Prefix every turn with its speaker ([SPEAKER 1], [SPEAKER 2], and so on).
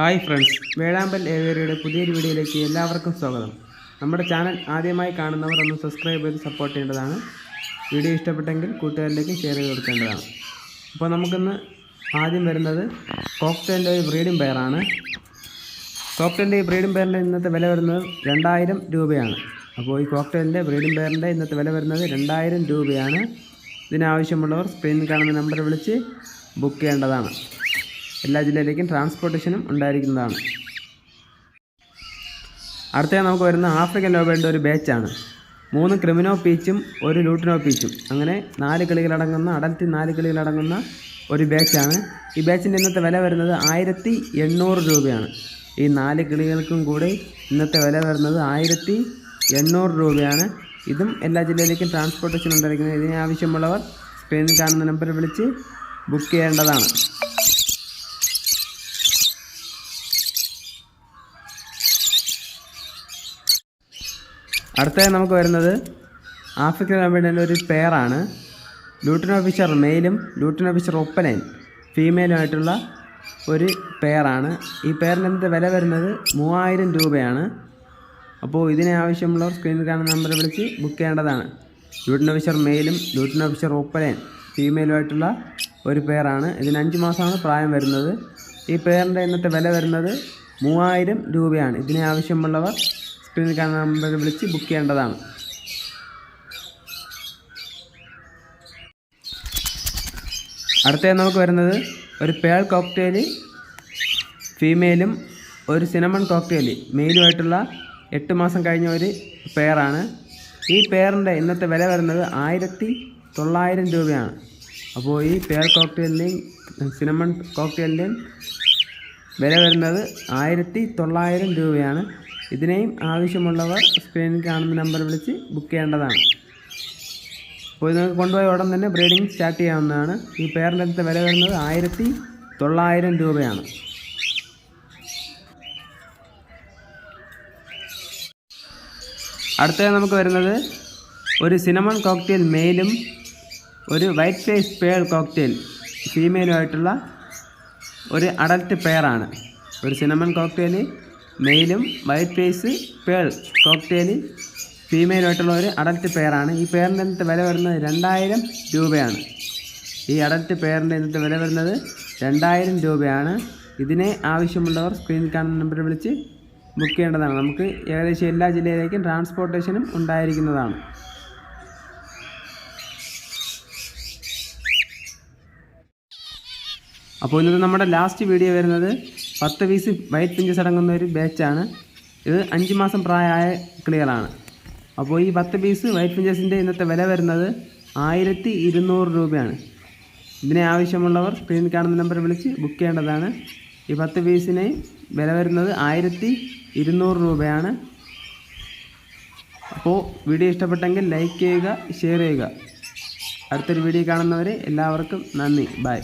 [SPEAKER 1] Hi friends വേഴാമ്പൽ ഏവേരിയുടെ പുതിയൊരു വീഡിയോയിലേക്ക് എല്ലാവർക്കും സ്വാഗതം. നമ്മുടെ ചാനൽ ആദ്യമായി കാണുന്നവർ ഒന്ന് സബ്സ്ക്രൈബ് ചെയ്ത് സപ്പോർട്ട് ചെയ്യേണ്ടതാണ്. വീഡിയോ ഇഷ്ടപ്പെട്ടെങ്കിൽ കൂട്ടുകാരിലേക്ക് ഷെയർ ചെയ്ത് കൊടുക്കേണ്ടതാണ്. അപ്പോൾ നമുക്കിന്ന് ആദ്യം വരുന്നത് കോക്ടന്റെ ഒരു ബ്രീഡിംഗ് പെയറാണ് കോക്ടന്റെ ഈ ബ്രീഡിംഗ് പെയറിന്റെ ഇന്നത്തെ വില വരുന്നത് രണ്ടായിരം രൂപയാണ്. അപ്പോൾ ഈ കോക്ടന്റെ ബ്രീഡിംഗ് പെയറിന്റെ ഇന്നത്തെ വില വരുന്നത് രണ്ടായിരം രൂപയാണ്. ഇതിനാവശ്യമുള്ളവർ സ്ക്രീനിൽ കാണുന്ന നമ്പർ വിളിച്ച് ബുക്ക് ചെയ്യേണ്ടതാണ്. എല്ലാ ജില്ലയിലേക്കും ട്രാൻസ്പോർട്ടേഷനും ഉണ്ടായിരിക്കുന്നതാണ്. അടുത്ത നമുക്ക് വരുന്ന ആഫ്രിക്കൻ ലോബേഡിന്റെ ഒരു ബാച്ചാണ് മൂന്ന് ക്രിമിനോ പീച്ചും ഒരു ലൂട്ടിനോ പീച്ചും. അങ്ങനെ നാല് കിളികളടങ്ങുന്ന അടൽത്തി നാല് കിളികളടങ്ങുന്ന ഒരു ബാച്ചാണ് ഈ ബാച്ചിന്റെ ഇന്നത്തെ വില വരുന്നത് ആയിരത്തി എണ്ണൂറ് രൂപയാണ്. ഈ നാല് കിളികൾക്കും കൂടി ഇന്നത്തെ വില വരുന്നത് ആയിരത്തി എണ്ണൂറ് രൂപയാണ്. ഇതും എല്ലാ ജില്ലയിലേക്കും ട്രാൻസ്പോർട്ടേഷൻ ഉണ്ടായിരിക്കുന്നത്. ഇതിന് ആവശ്യമുള്ളവർ സ്ക്രീനിൽ കാണുന്ന നമ്പറിൽ വിളിച്ച് ബുക്ക് ചെയ്യേണ്ടതാണ്. അടുത്തതായി നമുക്ക് വരുന്നത് ആഫ്രിക്കൻ റബ്ബിന്റെ ഒരു പെയറാണ് ലൂട്ടിൻ ഓഫീസർ മെയിലും ലൂട്ടിൻ ഓഫീസർ ഒപ്പനയും ഫീമെയിലുമായിട്ടുള്ള ഒരു പെയറാണ് ഈ പെയറിന്റെ വില വരുന്നത്? മൂവായിരം രൂപയാണ്. അപ്പോൾ ഇതിനെ ആവശ്യമുള്ളവർ സ്ക്രീനിൽ കാണുന്ന നമ്പർ വിളിച്ച് ബുക്ക് ചെയ്യേണ്ടതാണ്. ലൂട്ടിൻ ഓഫീസർ മെയിലും ലൂട്ടിൻ ഓഫീസർ ഒപ്പനയും ഫീമെയിലുമായിട്ടുള്ള ഒരു പെയറാണ് ഇതിന് അഞ്ച് മാസമാണ് പ്രായം വരുന്നത്. ഈ പെയറിന്റെ ഇന്നത്തെ വില വരുന്നത് മൂവായിരം രൂപയാണ്. ഇതിനെ ആവശ്യമുള്ളവർ സ്ക്രീനിൽ കാണുന്ന നമ്പറിൽ വിളിച്ച് ബുക്ക് ചെയ്യേണ്ടതാണ്. അടുത്തത് നമുക്ക് വരുന്നത് ഒരു പേൾ കോക്ടെയിൽ ഫീമെയിലും ഒരു സിനമൺ കോക്ടെയിൽ മെയിലുമായിട്ടുള്ള എട്ട് മാസം കഴിഞ്ഞ ഒരു പെയറാണ് ഈ പെയറിന്റെ ഇന്നത്തെ വില വരുന്നത് ആയിരത്തി തൊള്ളായിരം രൂപയാണ്. അപ്പോൾ ഈ പേൾ കോക്ടെയിലിന്റെയും സിനമൺ കോക്ടെയിലിന്റെയും വില വരുന്നത് ആയിരത്തി തൊള്ളായിരം രൂപയാണ്. ഇതിനെയും ആവശ്യമുള്ളവർ സ്ക്രീനിൽ കാണുന്ന നമ്പർ വിളിച്ച് ബുക്ക് ചെയ്യേണ്ടതാണ്. അപ്പോൾ ഇത് നിങ്ങൾക്ക് കൊണ്ടുപോയ ഉടൻ തന്നെ ബ്രീഡിംഗ് സ്റ്റാർട്ട് ചെയ്യാവുന്നതാണ്. ഈ പേരിന്റെ അടുത്ത വില വരുന്നത് ആയിരത്തി തൊള്ളായിരം രൂപയാണ്. അടുത്തത് നമുക്ക് വരുന്നത് ഒരു സിനമൺ കോക്ടെയിൽ മെയിലും ഒരു വൈറ്റ് ഫേസ് പേൾ കോക്ടെയിൽ ഫീമെയിലുമായിട്ടുള്ള ഒരു അഡൽട്ട് പെയറാണ് ഒരു സിനമൺ കോക്ടെയിൽ മെയിലും വൈറ്റ് പേസ് പേൾ കോക്ടെയിൽ ഫീമെയിലായിട്ടുള്ള ഒരു അഡൽട്ട് പെയറാണ്. ഈ പെയറിന്റെ ഇന്നത്തെ വില വരുന്നത് രണ്ടായിരം രൂപയാണ്. ഈ അഡൽട്ട് പെയറിന്റെ ഇന്നത്തെ വില വരുന്നത് രണ്ടായിരം രൂപയാണ്. ഇതിനെ ആവശ്യമുള്ളവർ സ്ക്രീൻ കാണുന്ന നമ്പറിൽ വിളിച്ച് ബുക്ക് ചെയ്യേണ്ടതാണ്. നമുക്ക് ഏകദേശം എല്ലാ ജില്ലയിലേക്കും ട്രാൻസ്പോർട്ടേഷനും ഉണ്ടായിരിക്കുന്നതാണ്. അപ്പോൾ ഇന്നത്തെ നമ്മുടെ ലാസ്റ്റ് വീഡിയോ വരുന്നത് പത്ത് പീസ് വൈറ്റ് പിഞ്ചസ് അടങ്ങുന്ന ഒരു ബാച്ചാണ് ഇത് അഞ്ച് മാസം പ്രായമായ ക്ലിയറാണ് അപ്പോൾ ഈ പത്ത് പീസ് വൈറ്റ് പിഞ്ചസിന്റെ ഇന്നത്തെ വില വരുന്നത് ആയിരത്തി ഇരുന്നൂറ് രൂപയാണ്. ഇതിനെ ആവശ്യമുള്ളവർ സ്ക്രീനിൽ കാണുന്ന നമ്പർ വിളിച്ച് ബുക്ക് ചെയ്യേണ്ടതാണ്. ഈ പത്ത് പീസിന് വില വരുന്നത് ആയിരത്തി ഇരുന്നൂറ് രൂപയാണ്. അപ്പോൾ വീഡിയോ ഇഷ്ടപ്പെട്ടെങ്കിൽ ലൈക്ക് ചെയ്യുക ഷെയർ ചെയ്യുക. അടുത്തൊരു വീഡിയോ കാണുന്നവരെ എല്ലാവർക്കും നന്ദി. ബൈ